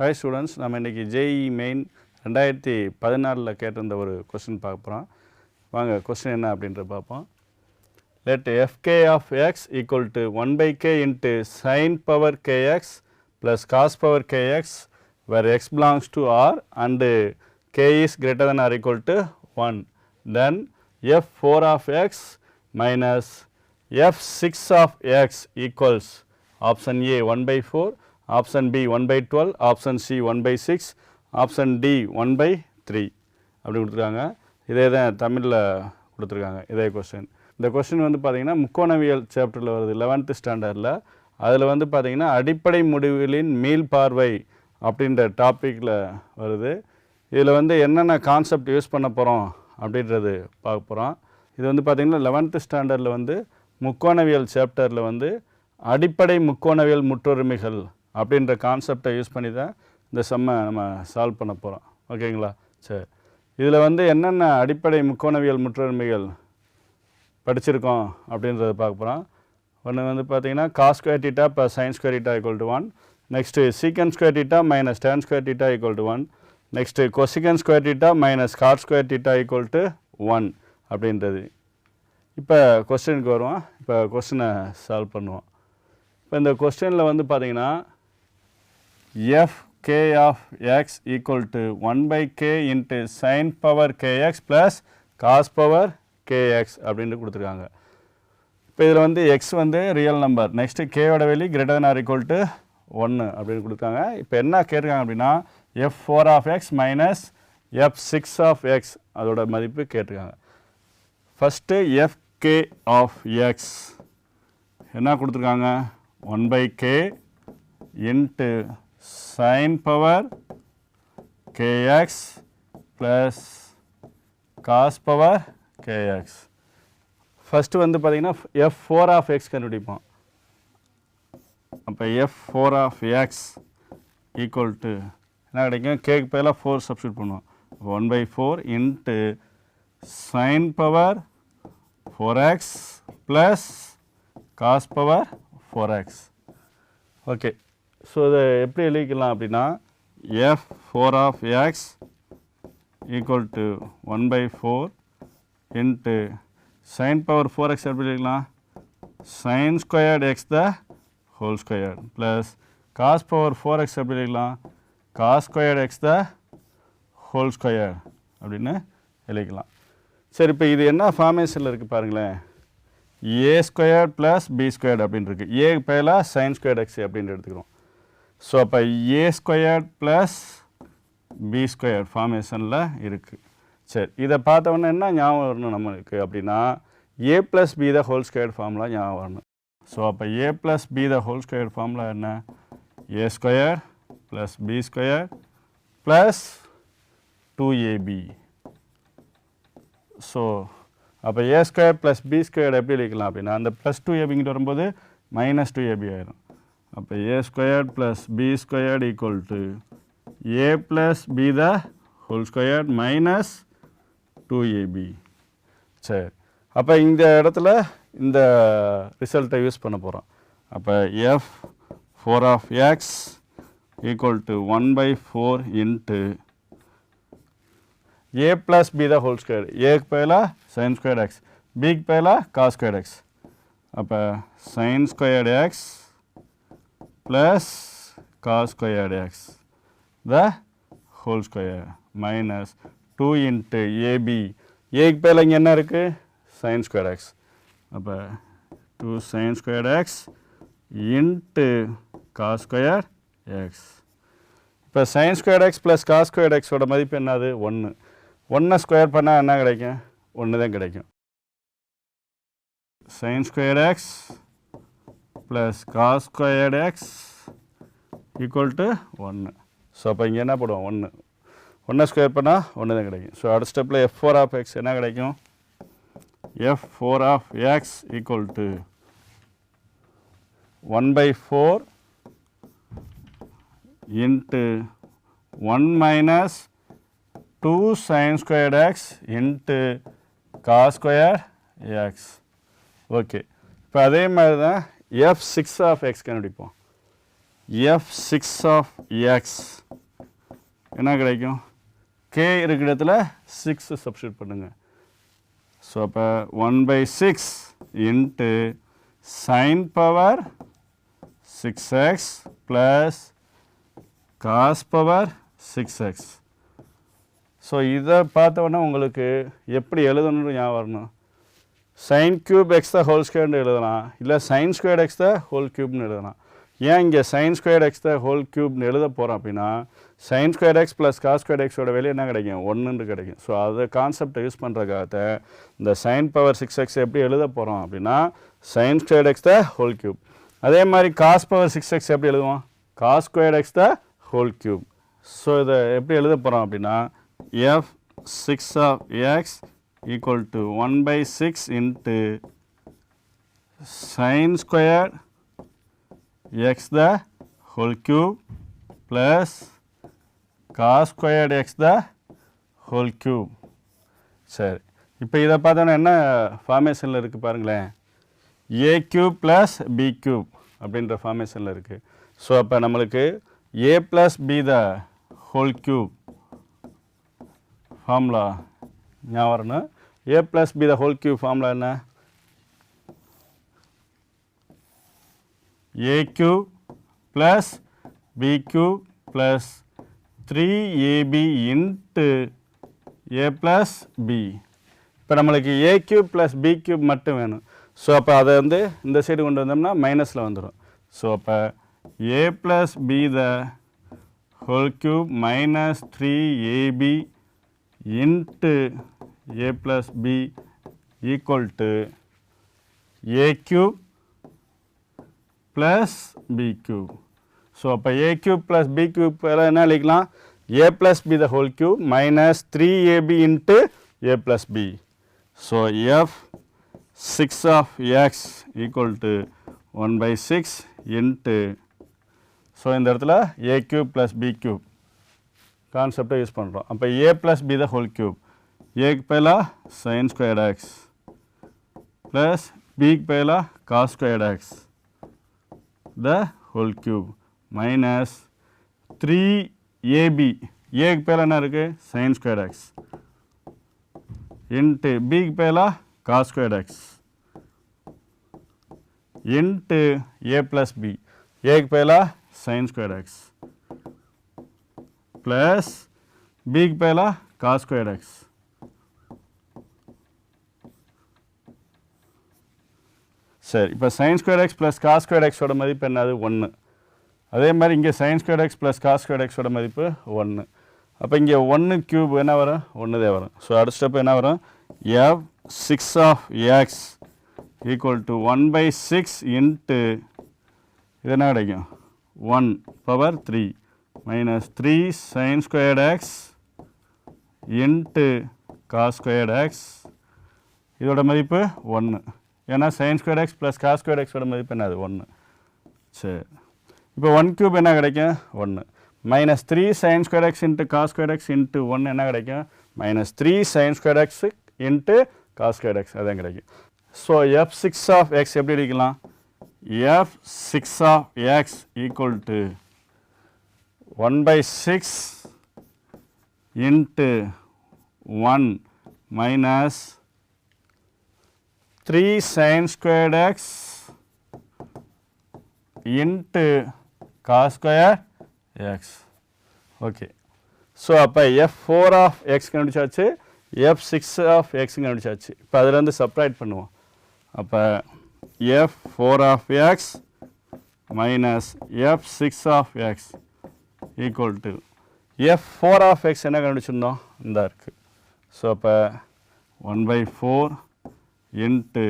Hi students நம்ம இன்றைக்கி JE main ரெண்டாயிரத்தி பதினாலில் கேட்டிருந்த ஒரு கொஸ்டின் பார்க்க போகிறோம் வாங்க கொஸ்டின் என்ன அப்படின்ற பார்ப்போம் let f k of x equal to one by k into sine power k x plus cos power k x where x belongs to R and k is greater than or equal to one then f four of x minus f six of x equals option A one by four option B 1 by 12 option C 1 by 6 option D 1 by 3 அப்படி கொடுத்துருக்காங்க. இதே தான் தமிழில் கொடுத்துருக்காங்க இதே question இந்த question வந்து பார்த்தீங்கன்னா முக்கோணவியல் சாப்டரில் வருது லெவன்த்து ஸ்டாண்டர்டில் அதில் வந்து பார்த்தீங்கன்னா அடிப்படை முடிவுகளின் மீள் பார்வை அப்படின்ற டாப்பிக்கில் வருது. இதில் வந்து என்னென்ன கான்செப்ட் யூஸ் பண்ண போகிறோம் அப்படின்றது பார்க்க போகிறோம் இது வந்து பார்த்திங்கன்னா லெவன்த்து ஸ்டாண்டர்டில் வந்து முக்கோணவியல் சாப்டரில் வந்து அடிப்படை முக்கோணவியல் முற்றொருமைகள் அப்படின்ற கான்செப்டை யூஸ் பண்ணி தான் இந்த செம்மை நம்ம சால்வ் பண்ண போகிறோம் ஓகேங்களா சரி. இதில் வந்து என்னென்ன அடிப்படை முக்கோணவியல் முற்றொருமைகள் படிச்சிருக்கோம் அப்படின்றத பார்க்க போகிறோம் ஒன்று வந்து பார்த்தீங்கன்னா cos square theta plus sine square theta equal to one next secant square theta minus tan square theta equal to one next cosec square theta minus cot square theta equal to one அப்படின்றது. இப்போ கொஸ்டினுக்கு வருவோம். இப்போ கொஸ்டினை solve பண்ணுவோம். இப்போ இந்த கொஸ்டினில் வந்து பார்த்திங்கன்னா f k of x equal to one by k into sine power k x plus cos power k x அப்படின்ட்டு கொடுத்துருக்காங்க. இப்போ இதில் வந்து எக்ஸ் வந்து ரியல் நம்பர் நெக்ஸ்ட்டு கேயோட வெளி greater than or equal to ஒன்று அப்படின்னு கொடுத்தாங்க இப்போ என்ன கேட்டிருக்காங்க அப்படின்னா f four of x minus f six of x அதோட மதிப்பு கேட்டிருக்காங்க. First f k of x என்ன கொடுத்துருக்காங்க? One by k into sine power k x plus cos power k x first வந்து பார்த்தீங்கன்னா எஃப் ஃபோர் ஆஃப் எக்ஸ் கண்டுபிடிப்போம். அப்போ f four of x equal என்ன கிடைக்கும்? கேக்கு பதிலாக ஃபோர் சப்ஸ்டியூட் பண்ணுவோம். One by four into sine power four x plus cos power four x okay so இதை எப்படி எழுதிக்கலாம் அப்படின்னா f four of x equal to one by four into sine power four x எப்படி எழுதிக்கலாம்? Sine squared x the whole squared plus cos power four x எப்படி எழுதிக்கலாம்? Cos squared x the whole square அப்படின்னு எழுதிக்கலாம். சரி இப்போ இது என்ன ஃபார்மேஷனில் இருக்குது பாருங்களேன். A square plus b squared அப்படின்னு இருக்குது ஏ பதிலாக சைன் ஸ்கொயர்டு எக்ஸ் அப்படின்னு எடுத்துக்கிறோம். ஸோ அப்போ a square plus b square ஃபார்மேஷனில் இருக்குது சரி இதை பார்த்த என்ன ஞாபகம் வரணும் நம்மளுக்கு அப்படின்னா a plus b the whole square formula ஞாபகம் வரணும். ஸோ அப்போ a plus b the whole square formula என்ன? A square plus b square plus two a b so அப்போ a square plus b square எப்படி எழுதிக்கலாம் அப்படின்னா அந்த ப்ளஸ் டூ ஏபிங்கிட்டு வரும்போது மைனஸ் டூ ஏபி ஆயிரும். அப்போ a squared plus b squared equal to a plus b the whole squared minus two a b சரி. அப்போ இந்த இடத்துல இந்த ரிசல்ட்டை யூஸ் பண்ண போகிறோம் அப்போ f four of x equal to one by four into a plus b the whole square ஏக்கு பதிலாக சைன் ஸ்கொயர் எக்ஸ் பிக்கு பதிலாக காஸ் ஸ்கொயர் எக்ஸ் அப்போ sine squared x plus cos squared x the whole square minus two into a b ஏக்கு பேல இங்கே என்ன இருக்குது sin ஸ்கொயர் எக்ஸ் அப்போ two sin square x into cos square x இப்போ sine square x plus squared x எக்ஸோட மதிப்பு என்னது? ஒன்று ஒன்றை ஸ்கொயர் பண்ணால் என்ன கிடைக்கும்? ஒன்று தான் கிடைக்கும். Sine square x plus cos square x equal to ஒன்று ஸோ அப்போ இங்கே என்ன போடுவோம்? ஒன்று ஒன்றை ஸ்கொயர் பண்ணால் ஒன்று தான் கிடைக்கும். ஸோ அடுத்த ஸ்டெப்பில் எஃப் ஃபோர் ஆஃப் எக்ஸ் என்ன கிடைக்கும்? F four of x equal to one by four into one minus two sine squared x into cos square x okay இப்போ அதே மாதிரி தான் எஃப் சிக்ஸ் ஆஃப் எக்ஸ் கண்டுபிடிப்போம். எஃப் சிக்ஸ் ஆஃப் எக்ஸ் என்ன கிடைக்கும்? K இருக்கிற இடத்துல சிக்ஸ் சப்ஸ்டியூட் பண்ணுங்கள் ஸோ அப்போ one by six into sine power six x plus cos power six x so இதை பார்த்த உங்களுக்கு எப்படி எழுதணும்னு ஞாபகம் வரணும்? Sine cube x the whole ஸ்கொயர்னு எழுதலாம். இல்லை sine square x the whole க்யூப்னு எழுதலாம். ஏன் இங்கே sine square x the whole க்யூப்னு எழுத போகிறோம் அப்படின்னா sine square x plus cos square எக்ஸோட வெளியே என்ன கிடைக்கும்? ஒன்றுன்னு கிடைக்கும். ஸோ அதை கான்செப்டை யூஸ் பண்ணுறக்காக இந்த சைன் பவர் சிக்ஸ் எக்ஸ் எப்படி எழுத போகிறோம் அப்படின்னா sine square x the whole cube அதே மாதிரி காஸ் பவர் சிக்ஸ் எக்ஸ் எப்படி எழுதுவோம்? Cos square x the whole cube so இதை எப்படி எழுத போகிறோம் அப்படின்னா f six of x equal to one by six into sine square x the whole cube plus cos squared x the whole cube. சரி. இப்போ இதை பார்த்தோன்னா என்ன ஃபார்மேஷனில் இருக்குது பாருங்களேன். A cube plus b cube அப்படின்ற ஃபார்மேஷனில் இருக்குது ஸோ அப்போ நம்மளுக்கு a plus b the whole cube formula ஞாபகம் a plus b the whole cube formula என்ன? AQ plus plus b cube plus three a b into a plus b இப்போ நம்மளுக்கு ஏ plus மட்டும் வேணும். ஸோ அப்போ அதை வந்து இந்த சைடு கொண்டு வந்தோம்னா மைனஸில் வந்துடும் ஸோ அப்போ a plus b the whole cube minus three a b into a plus b to to a cube plus b cube so அப்போ a cube plus b cube என்ன எழுதிக்கலாம்? A plus b the whole cube minus three a b into a plus b so f six of x equal to one by six into so இந்த இடத்துல a cube plus b cube கான்செப்டை use பண்ணுறோம் அப்போ a plus b the whole cube ஏக்கு பதிலாக sine squared x plus பிக்கு பதிலாக cos squared x the whole cube minus three a b ஏக்கு பேர் என்ன இருக்குது சைன் ஸ்கொயர் எக்ஸ் இன்ட்டு பிக்கு பேலாக cos square x into a plus b ஏக்கு பேலாக சைன் ஸ்கொயர் எக்ஸ் ப்ளஸ் பிக்கு பேலாக காஸ் ஸ்கொயர் எக்ஸ் சரி இப்போ sine square x plus cos square எக்ஸோட மதிப்பு என்னது? ஒன்று அதே மாதிரி இங்கே sine square x plus cos square எக்ஸோட மதிப்பு ஒன்று அப்போ இங்கே ஒன்று க்யூப் என்ன வரும்? ஒன்று தான் வரும். ஸோ அடுத்த ஸ்டெப் என்ன வரும்? F six of x equal to one by six into இது என்ன கிடைக்கும்? One power three minus three sine squared x into cos squared x இதோட மதிப்பு ஒன்று ஏன்னா sine square x plus cos square எக்ஸோட மதிப்பு என்னது ஒன்று சரி. இப்போ ஒன் க்யூப் என்ன கிடைக்கும்? ஒன்று minus three sine square x into cos square x into ஒன்று என்ன கிடைக்கும்? Minus three sine square x into cos square x அதான் கிடைக்கும். So f six of x எப்படி இருக்கலாம்? F six of x equal to one by six into one minus 3 sin squared x into cos square x. Okay. So, f4 of x கண்டுச்சாச்சு f6 of x கண்டுச்சாச்சு இப்போ அதிலிருந்து subtract பண்ணுவோம் அப்போ f4 of x minus f6 of x equal to f4 of x என்ன கண்டுச்சிருந்தோம் இந்த இருக்கு so அப்போ 1 by 4 into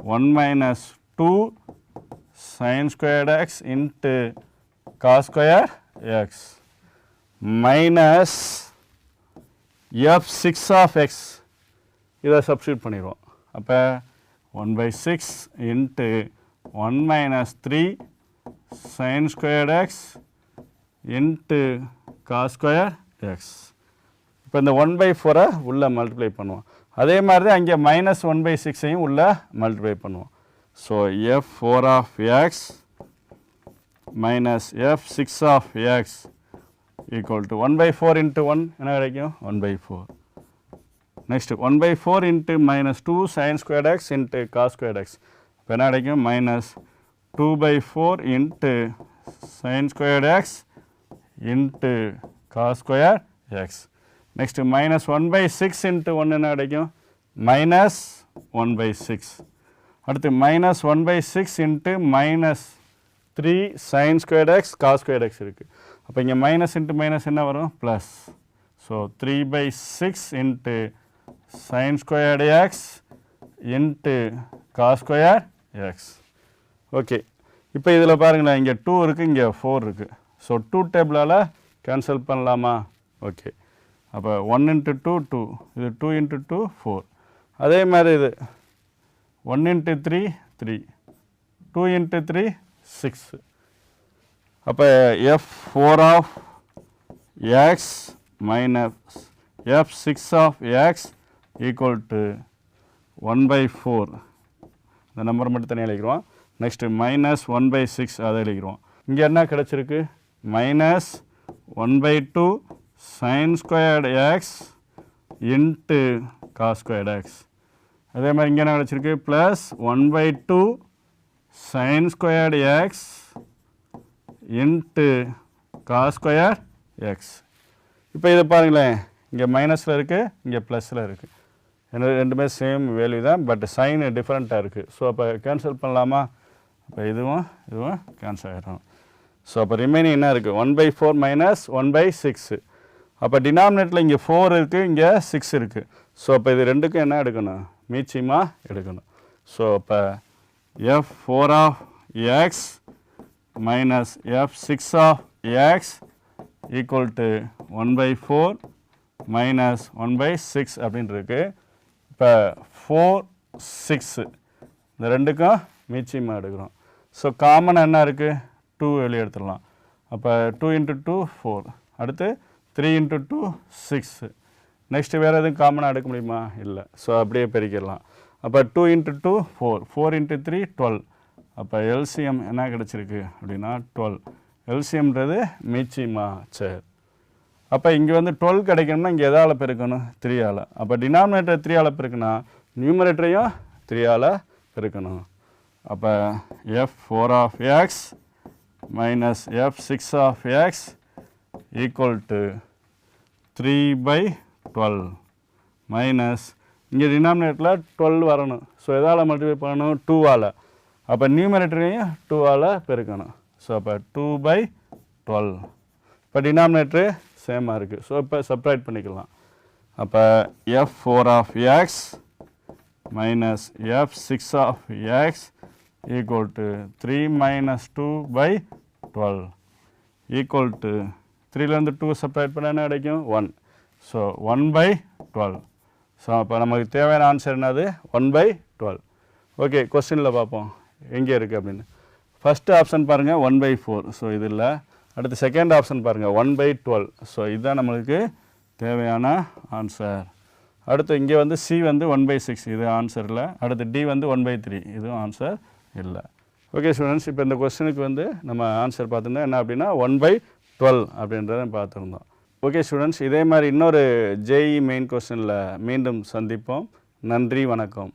1 minus 2 sine squared x into cos square x minus f 6 of x. இதை சப்ஸ்டியூட் பண்ணிடுவோம். அப்போ one by six into one minus three sine squared x into cos square x இப்போ இந்த one by ஃபோரை உள்ளே multiply பண்ணுவோம். அதே மாதிரி தான் அங்கே மைனஸ் ஒன் பை சிக்ஸையும் உள்ளே மல்டிப்ளை பண்ணுவோம். So f four of x minus f six of x equal to one by four into one என்ன கிடைக்கும்? One by four next one by four into minus two sine square x into cos square x இப்போ என்ன கிடைக்கும்? Minus two by four into sine square x into cos square x next minus one by six into ஒன்று என்ன கிடைக்கும்? Minus one by six அடுத்து minus one by six into minus three sine square x cos square x இருக்குது அப்போ இங்கே minus into minus என்ன வரும்? Plus so three by six into sine squared x into cos square x okay இப்போ இதில் பாருங்களேன் இங்கே டூ இருக்குது இங்கே ஃபோர் இருக்குது ஸோ டூ டேபிளால் கேன்சல் பண்ணலாமா? ஓகே அப்போ ஒன் இன்ட்டு டூ டூ இது டூ இன்ட்டு டூ ஃபோர் அதே மாதிரி இது. One into three three two into three six அப்போ F four of X minus F six of X equal to one by four இந்த number மட்டும் தனியாக எழுதிக்கிறோம். Next minus one by six அதை எழுதிக்கிறோம். இங்கே என்ன கிடச்சிருக்கு? Minus one by two sine squared x into cos squared x அதே மாதிரி இங்கே என்ன கிடச்சிருக்கு plus one by two sine squared x into cos square x இப்போ இதை பாருங்களேன். இங்கே மைனஸில் இருக்குது இங்கே ப்ளஸில் இருக்குது என்ன ரெண்டுமே சேம் வேல்யூ தான் பட் சைன் டிஃப்ரெண்ட்டாக இருக்குது ஸோ அப்போ கேன்சல் பண்ணலாமா? இப்போ இதுவும் இதுவும் கேன்சல் ஆகிடும் ஸோ அப்போ ரிமைனிங் என்ன இருக்குது one by four minus one by six அப்போ டினாமினேட்டில் இங்கே ஃபோர் இருக்குது இங்கே சிக்ஸ் இருக்குது ஸோ அப்போ இது ரெண்டுக்கும் என்ன எடுக்கணும்? மீச்சியமாக எடுக்கணும். ஸோ அப்போ F four of X minus F six of X equal to one by four minus one by six அப்படின்ட்டுருக்கு இப்போ ஃபோர் சிக்ஸு இந்த ரெண்டுக்கும் மீச்சியமாக எடுக்கிறோம். ஸோ காமன் என்ன இருக்குது டூ வெளியே எடுத்துடலாம். அப்போ டூ இன்ட்டு டூ ஃபோர் அடுத்து three into two six next வேறு எதுவும் காமனாக எடுக்க முடியுமா? இல்லை. ஸோ அப்படியே பெருக்கிடலாம். அப்போ two into two four four into three twelve அப்போ எல்சிஎம் என்ன கிடச்சிருக்கு அப்படின்னா டுவெல் எல்சிஎம்ன்றது மீச்சியமா சரி. அப்போ இங்கே வந்து டுவெல் கிடைக்கணும்னா இங்கே எதால் பெருக்கணும்? த்ரீயால் அப்போ டினாமினேட்டர் த்ரீயால் பெருக்குனா நியூமரேட்டரையும் த்ரீயால் பெருக்கணும். அப்போ F four of X minus F six of X equal to three by twelve minus இங்கே டினாமினேட்டரில் டுவெல் வரணும். ஸோ எதால் மல்டிப்ளை பண்ணணும்? டூவால் அப்போ நியூமரேட்டரையும் டூவால் பெருக்கணும். ஸோ அப்போ டூ பை டுவெல் இப்போ டினாமினேட்ரு சேமாக இருக்குது ஸோ இப்போ செப்பரேட் பண்ணிக்கலாம். அப்போ F four of X minus F six of X equal to three minus two by twelve equal to த்ரீலேருந்து two separate பண்ண என்ன கிடைக்கும்? One so one by twelve so அப்போ நமக்கு தேவையான ஆன்சர் என்னது? ஒன் பை டுவெல் ஓகே கொஸ்டினில் பார்ப்போம். எங்கே இருக்குது அப்படின்னு. ஃபஸ்ட்டு ஆப்ஷன் பாருங்கள் ஒன் பை ஃபோர் ஸோ இது இல்லை. அடுத்து செகண்ட் ஆப்ஷன் பாருங்கள் ஒன் பை டுவெல் ஸோ இதுதான் நம்மளுக்கு தேவையான ஆன்சர் அடுத்து இங்கே வந்து சி வந்து ஒன் பை சிக்ஸ் இது ஆன்சர் இல்லை. அடுத்து டி வந்து ஒன் பை த்ரீ இதுவும் ஆன்சர் இல்லை. ஓகே ஸ்டூடெண்ட்ஸ் இப்போ இந்த கொஸ்டினுக்கு வந்து நம்ம ஆன்சர் பார்த்துருந்தோம் என்ன அப்படின்னா ஒன் பை டுவெல் அப்படின்றத பார்த்துருந்தோம். ஓகே ஸ்டூடெண்ட்ஸ் இதே மாதிரி இன்னொரு ஜேஇ மெயின் கொஸ்டினில் மீண்டும் சந்திப்போம். நன்றி வணக்கம்.